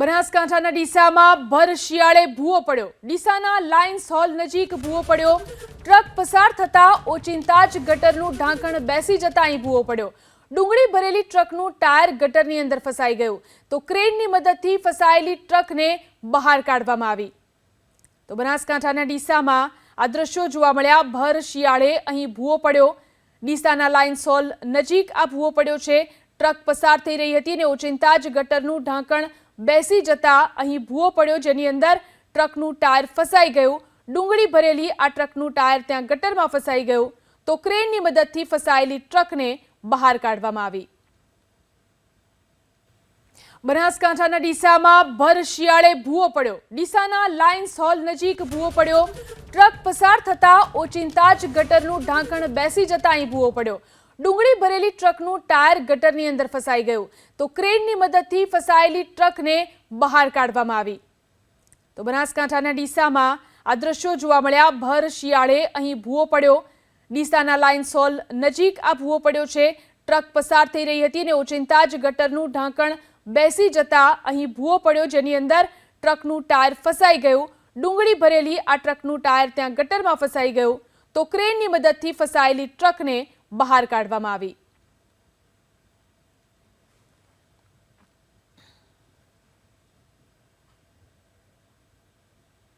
બનાસકાંઠાના ડીસામાં ભર શિયાળે ભૂવો પડ્યો. ડીસાના લાયન્સ હોલ નજીક ભૂવો પડ્યો. ટ્રક પસાર થતા ઓચિંતા જ ગટરનું ઢાંકણ બેસી જતા અહીં ભૂવો પડ્યો. ડુંગળી ભરેલી ટ્રકનું ટાયર ગટરની અંદર ફસાઈ ગયું. તો ક્રેનની મદદથી ફસાયેલી ટ્રકને બહાર કાઢવામાં આવી. તો બનાસકાંઠાના ડીસામાં આ દ્રશ્યો જોવા મળ્યા. ભર શિયાળે અહીં ભૂવો પડ્યો. ડીસાના લાયન્સ હોલ નજીક આ ભૂવો પડ્યો છે. ટ્રક પસાર થઈ રહી હતી અને ઓચિંતા જ ગટરનું ઢાંકણ બેસી જતા અહીં ભૂવો પડ્યો જેની અંદર ટ્રકનું ટાયર ફસાઈ ગયું. ડુંગળી ભરેલી આ ટ્રકનું ટાયર ત્યાં ગટરમાં ફસાઈ ગયું. તો ક્રેનની મદદથી ફસાયેલી ટ્રકને બહાર કાઢવામાં આવી. બનાસકાંઠાના ડીસામાં ભર શિયાળે ભૂવો પડ્યો. ડીસાના લાયન્સ હોલ નજીક ભૂવો પડ્યો. ટ્રક પસાર થતા ઓચિંતા જ ગટરનું ઢાંકણ બેસી જતા અહીં ભૂવો પડ્યો. ડુંગળી ભરેલી ટ્રકનું ટાયર ગટરની અંદર ફસાઈ ગયું. તો ક્રેનની મદદથી ફસાયેલી ટ્રકને બહાર કાઢવામાં આવી. તો બનાસકાંઠાના ડીસામાં આ દ્રશ્યો જોવા મળ્યા. ભર શિયાળે અહીં ભૂવો પડ્યો. ડીસાના લાયન્સ હોલ નજીક આ ભૂવો પડ્યો છે. ટ્રક પસાર થઈ રહી હતી અને ઓચિંતા જ ગટરનું ઢાંકણ બેસી જતા અહીં ભૂવો પડ્યો, જેની અંદર ટ્રકનું ટાયર ફસાઈ ગયું. ડુંગળી ભરેલી આ ટ્રકનું ટાયર ત્યાં ગટરમાં ફસાઈ ગયું. તો ક્રેનની મદદથી ફસાયેલી ટ્રકને બહાર કાઢવામાં આવી.